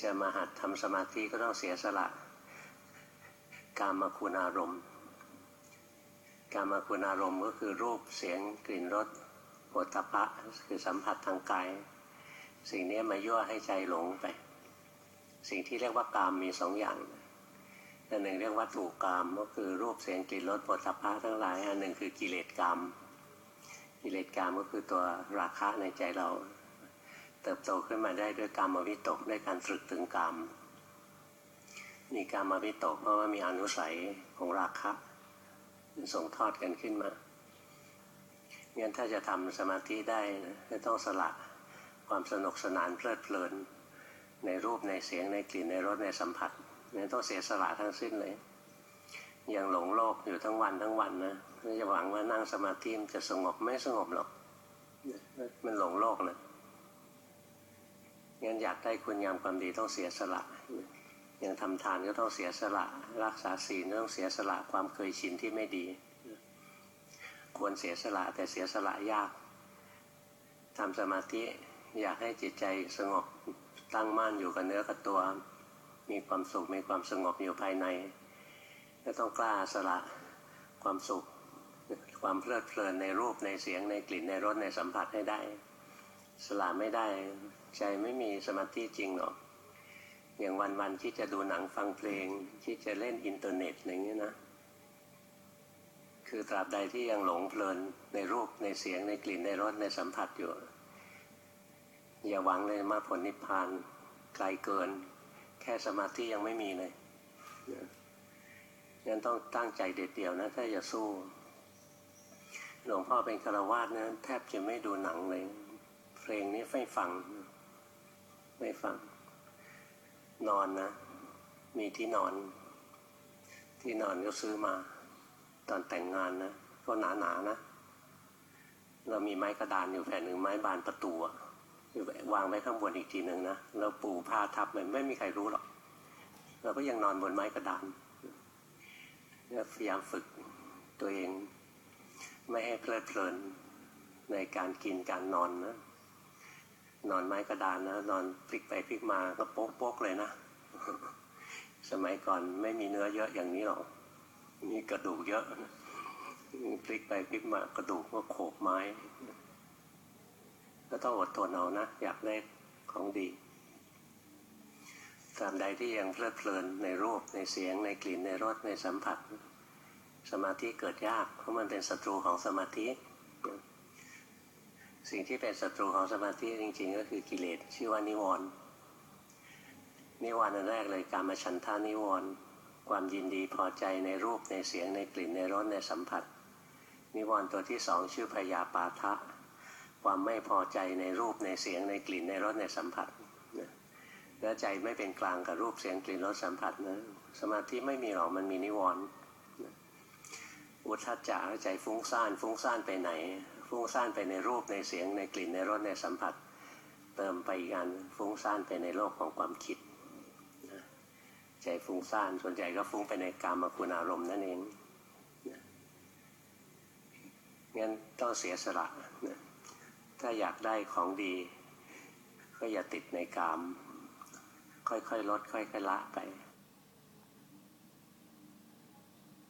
จะมาหัดทำสมาธิก็ต้องเสียสละกามคุณอารมณ์กามคุณอารมณ์ก็คือรูปเสียงกลิ่นรสโผฏฐะคือสัมผัสทางกาย สิ่งนี้มายั่วให้ใจหลงไป สิ่งที่เรียกว่ากามมีสองอย่างอันหนึ่งเรียกว่าถูกกามก็คือรูปเสียงกลิ่นรสโผฏฐัพะทั้งหลายอันหนึ่งคือกิเลสกามกิเลสกามก็คือตัวราคะในใจเรา เติบโตขึ้นมาได้ด้วยกามวิตกด้วยการตรึกถึงกามมีกามวิตกเพราะว่ามีอนุสัยของราคะส่งทอดกันขึ้นมางั้นถ้าจะทำสมาธิได้ก็ต้องสละความสนุกสนานเพลิดเพลิน ในรูปในเสียงในกลิ่นในรสในสัมผัสนี่ต้องเสียสละทั้งสิ้นเลยอยังหลงโลกอยู่ทั้งวันทั้งวันนะจะหวังว่านั่งสมาธิมันจะสงบไม่สงบหรอกมันหลงโลกนะ งั้นอยากได้คุณงามความดีต้องเสียสละอย่างทำทานก็ต้องเสียสละ รักษาศีลต้องเสียสละความเคยชินที่ไม่ดี ควรเสียสละแต่เสียสละยากทำสมาธิอยากให้จิตใจสงบตั้งมั่นอยู่กับเนื้อกับตัว มีความสุขมีความสงบอยู่ภายในก็ต้องกล้าสละความสุข ความเพลิดเพลินในรูปในเสียงในกลิ่นในรสในสัมผัสให้ได้ สละไม่ได้ใจไม่มีสมาธิจริงหรอกอย่างวันๆที่จะดูหนังฟังเพลงที่จะเล่นอินเทอร์เน็ตอะไรเงี้ยนะ คือตราบใดที่ยังหลงเพลินในรูปในเสียงในกลิ่นในรสในสัมผัสอยู่ อย่าหวังเลยมาผลนิพพานไกลเกิน แค่สมาธิยังไม่มีเลยงั้นต้องตั้งใจเด็ดเดี่ยวนะ ถ้าจะสู้ หลวงพ่อเป็นคารวาสนะแทบจะไม่ดูหนังเลย เพลงนี้ไม่ฟัง ไม่ฟัง นอนนะ มีที่นอน ที่นอนก็ซื้อมา ตอนแต่งงานนะ ก็หนาๆนนะ เรามีไม้กระดานอยู่แผ่นหนึ่งไม้บานประตูวางไว้ข้างบนอีกทีหนึ่งนะเราปูผ้าทับมันไม่มีใครรู้หรอก เราก็ยังนอนบนไม้กระดานพยายามฝึกตัวเอง ไม่ให้เพลิดเพลินในการกินการนอนนะ นอนไม้กระดานนะนอนพลิกไปพลิกมาก็โป๊กโป๊กเลยนะ สมัยก่อนไม่มีเนื้อเยอะอย่างนี้หรอกมีกระดูกเยอะพลิกไปพลิกมากระดูกก็โขกไม้ ก็ต้องอดทนเอานะ อยากได้ของดีตามใดที่ยังเพลิดเพลินในรูปในเสียงในกลิ่นในรสในสัมผัส สมาธิเกิดยากเพราะมันเป็นศัตรูของสมาธิ สิ่งที่เป็นศัตรูของสมาธิจริง ๆ ก็คือกิเลสชื่อว่านิวรณ์นิวรณ์อันแรกเลยการมาฉันทานิวรณ์ความยินดีพอใจในรูปในเสียงในกลิ่นในรสในสัมผัส นิวรณ์ตัวที่สองชื่อพยาปาทะ ความไม่พอใจในรูปในเสียงในกลิ่นในรสในสัมผัสแล้วใจไม่เป็นกลางกับรูปเสียงกลิ่นรสสัมผัสนะสมาธิไม่มีหรอกมันมีนิวรณ์อุทธัจจะใจฟุ้งซ่านฟุ้งซ่านไปไหน ฟุ้งซ่านไปในรูปในเสียงในกลิ่นในรสในสัมผัส เติมไปอีกอันฟุ้งซ่านไปในโลกของความคิดใจฟุ้งซ่านส่วนใหญ่ก็ฟุ้งไปในกามคุณอารมณ์นั่นเองงั้นต้องเสียสละนะถ้าอยากได้ของดี ก็อย่าติดในกาม ค่อยๆลดค่อยๆละไป